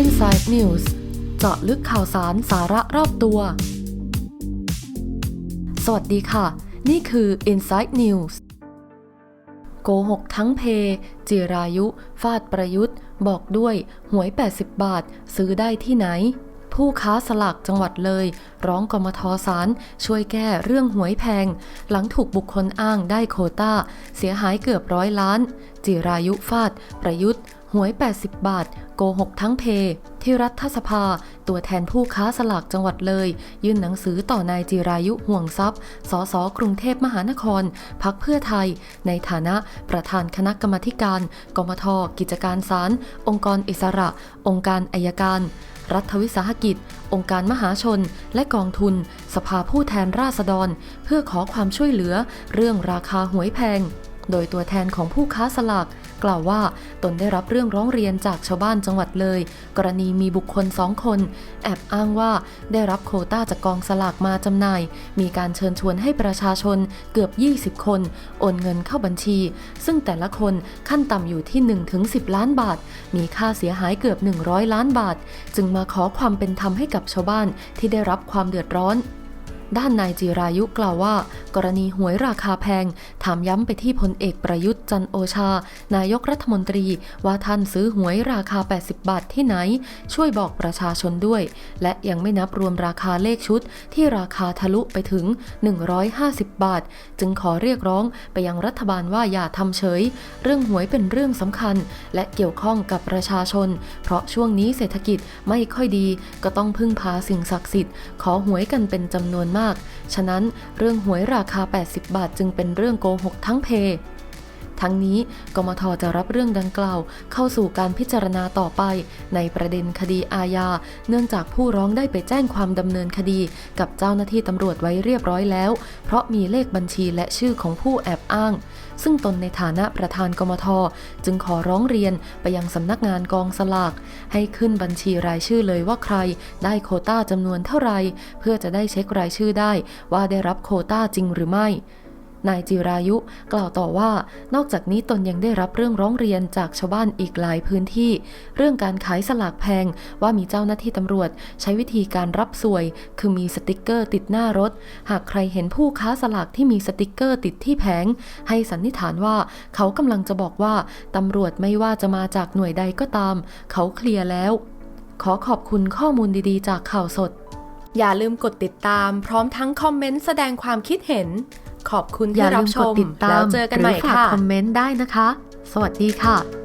Inside News เจาะลึกข่าวสารสาระรอบตัว สวัสดีค่ะ นี่คือ Inside News โกหกทั้งเพ จิรายุ ฟาดประยุทธ์ บอกด้วย หวย 80 บาท ซื้อได้ที่ไหน ผู้ค้าสลากจังหวัดเลย ร้องกมทสารช่วยแก้เรื่องหวยแพง หลังถูกบุคคลอ้างได้โควต้า เสียหายเกือบร้อยล้าน จิรายุฟาด ประยุทธ์หวย 80 บาท โกหกทั้งเพ ที่รัฐสภา ตัวแทนผู้ค้าสลากจังหวัดเลย ยื่นหนังสือต่อนายจิรายุห่วงทรัพย์ สสกรุงเทพมหานคร พักเพื่อไทย ในฐานะประธานคณะกรรมการ กมท กิจการศาล องค์กรอิสระ องค์การอายการ รัฐวิสาหกิจ องค์การมหาชน และกองทุน สภาผู้แทนราษฎร เพื่อขอความช่วยเหลือ เรื่องราคาหวยแพง โดยตัวแทนของผู้ค้าสลากกล่าวว่าตนได้รับเรื่องร้องเรียนจากชาวบ้านจังหวัดเลย กรณีมีบุคคลสองคน แอบอ้างว่าได้รับโควต้าจากกองสลากมาจำหน่าย มีการเชิญชวนให้ประชาชนเกือบ 20 คน โอนเงินเข้าบัญชี ซึ่งแต่ละคนขั้นต่ำอยู่ที่ 1-10 ล้านบาท มีค่าเสียหายเกือบ 100 ล้านบาท จึงมาขอความเป็นธรรมให้กับชาวบ้านที่ได้รับความเดือดร้อน ด้านนายจิรายุกล่าวว่า กรณีหวยราคาแพง ถามย้ำไปที่พลเอกประยุทธ์จันโอชา นายกรัฐมนตรี ว่าท่านซื้อหวยราคา 80 บาทที่ไหน ช่วยบอกประชาชนด้วย และยังไม่นับรวมราคาเลขชุด ที่ราคาทะลุไปถึง 150 บาท จึงขอเรียกร้องไปยังรัฐบาลว่าอย่าทำเฉย เรื่องหวยเป็นเรื่องสำคัญ และเกี่ยวข้องกับประชาชน เพราะช่วงนี้เศรษฐกิจไม่ค่อยดี ก็ต้องพึ่งพาสิ่งศักดิ์สิทธิ์ขอหวยกันเป็นจำนวนมากฉะนั้นเรื่องหวยราคา 80 บาทจึงเป็นเรื่องโกหกทั้งเพ ทั้งนี้กมทจะรับเรื่องดังกล่าว เข้าสู่การพิจารณาต่อไป ในประเด็นคดีอาญา เนื่องจากผู้ร้องได้ไปแจ้งความดำเนินคดี กับเจ้าหน้าที่ตำรวจไว้เรียบร้อยแล้ว เพราะมีเลขบัญชีและชื่อของผู้แอบอ้าง ซึ่งตนในฐานะประธานกมท จึงขอร้องเรียนไปยังสำนักงานกองสลาก ให้ขึ้นบัญชีรายชื่อเลยว่าใคร ได้โคต้าจำนวนเท่าไรเพื่อจะได้เช็ครายชื่อได้ว่าได้รับโคต้าจริงหรือไม่ นายจิรายุ กล่าวต่อว่า นอกจากนี้ตนยังได้รับเรื่องร้องเรียนจากชาวบ้านอีกหลายพื้นที่ เรื่องการขายสลากแพงว่ามีเจ้าหน้าที่ตำรวจ ใช้วิธีการรับสวย คือมีสติกเกอร์ติดหน้ารถ หากใครเห็นผู้ค้าสลากที่มีสติกเกอร์ติดที่แผง ให้สันนิษฐานว่า เขากำลังจะบอกว่าตำรวจไม่ว่าจะมาจากหน่วยใดก็ตาม เขาเคลียร์แล้ว ขอขอบคุณข้อมูลดีๆ จากข่าวสด อย่าลืมกดติดตาม พร้อมทั้งคอมเมนต์แสดงความคิดเห็น ขอบคุณอที่ย่าลืรับมชกดมติดตามแล้วเจอกันใหม่รือฝากค่ะคอมเมนต์ได้นะคะ สวัสดีค่ะ